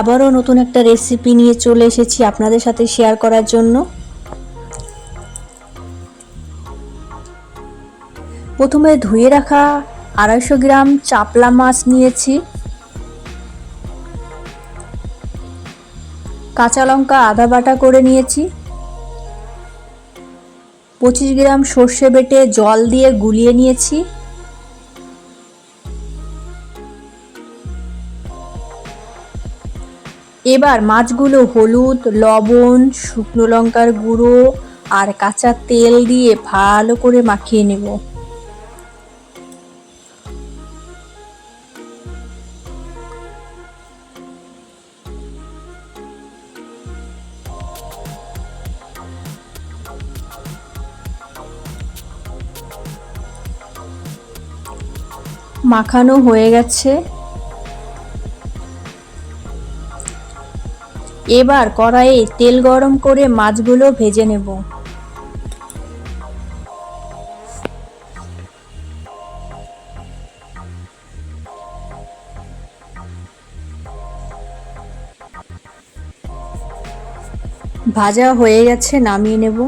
আবারও নতুন একটা রেসিপি নিয়ে চলে এসেছি আপনাদের সাথে শেয়ার করার জন্য। প্রথমে ধুয়ে রাখা আড়াইশো গ্রাম চাপলা মাছ নিয়েছি। কাঁচা লঙ্কা আধা বাটা করে নিয়েছি। পঁচিশ গ্রাম সর্ষে বেটে জল দিয়ে গুলিয়ে নিয়েছি। এবার মাছগুলো হলুদ, লবণ, শুকনো লঙ্কার গুঁড়ো আর কাঁচা তেল দিয়ে ভালো করে মাখিয়ে নেব। মাখানো হয়ে গেছে। এবার কড়াইয়ে তেল গরম করে মাছগুলো ভেজে নেব। ভাজা হয়ে গেছে, নামিয়ে নেব।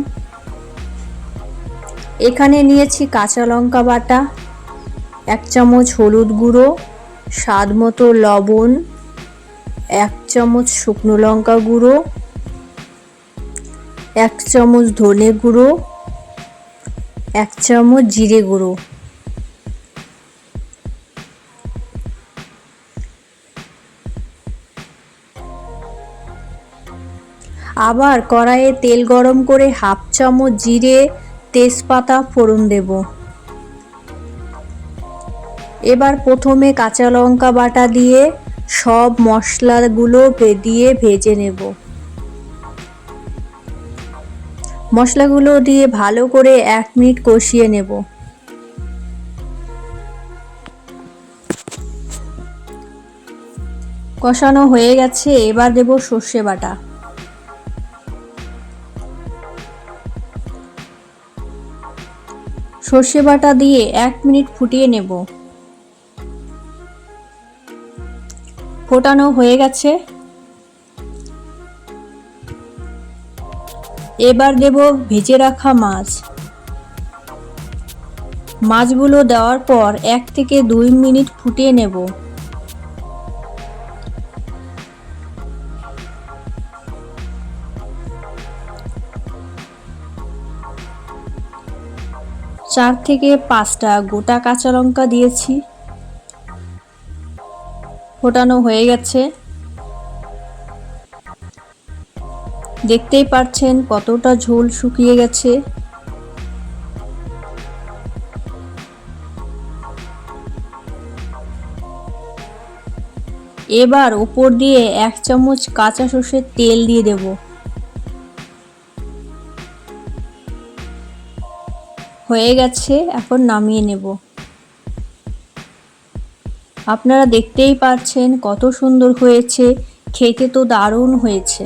এখানে নিয়েছি কাঁচা লঙ্কা বাটা, এক চামচ হলুদ গুঁড়ো, স্বাদ মতো লবণ এক চামচ শুকনো লঙ্কা গুঁড়ো, এক চামচ ধনে গুঁড়ো, এক চামচ জিরে গুঁড়ো। আবার কড়াইয়ে তেল গরম করে হাফ চামচ জিরে তেজপাতা ফোড়ন দেব। এবার প্রথমে কাঁচা লঙ্কা বাটা দিয়ে সব মশলাগুলো দিয়ে ভেজে নেব। মশলাগুলো দিয়ে ভালো করে এক মিনিট কষিয়ে নেব। কষানো হয়ে গেছে, এবার দেব সর্ষে বাটা। সর্ষে বাটা দিয়ে এক মিনিট ফুটিয়ে নেব। ফোটানো হয়ে গেছে। এবার দেব ভেজে রাখা মাছ। মাছগুলো দেওয়ার পর এক থেকে দুই মিনিট ফুটিয়ে নেব। চার থেকে পাঁচটা গোটা কাঁচা লঙ্কা দিয়েছি। ফোটানো হয়ে গেছে। দেখতেই পাচ্ছেন কতটা ঝোল শুকিয়ে গেছে। এবার উপর দিয়ে এক চামচ কাঁচা সর্ষের তেল দিয়ে দেব। হয়ে গেছে, এখন নামিয়ে নেব। আপনারা দেখতেই পাচ্ছেন কত সুন্দর হয়েছে। খেতে তো দারুণ হয়েছে।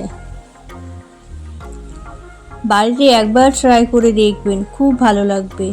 বাড়িতে একবার ট্রাই করে দেখবেন, খুব ভালো লাগবে।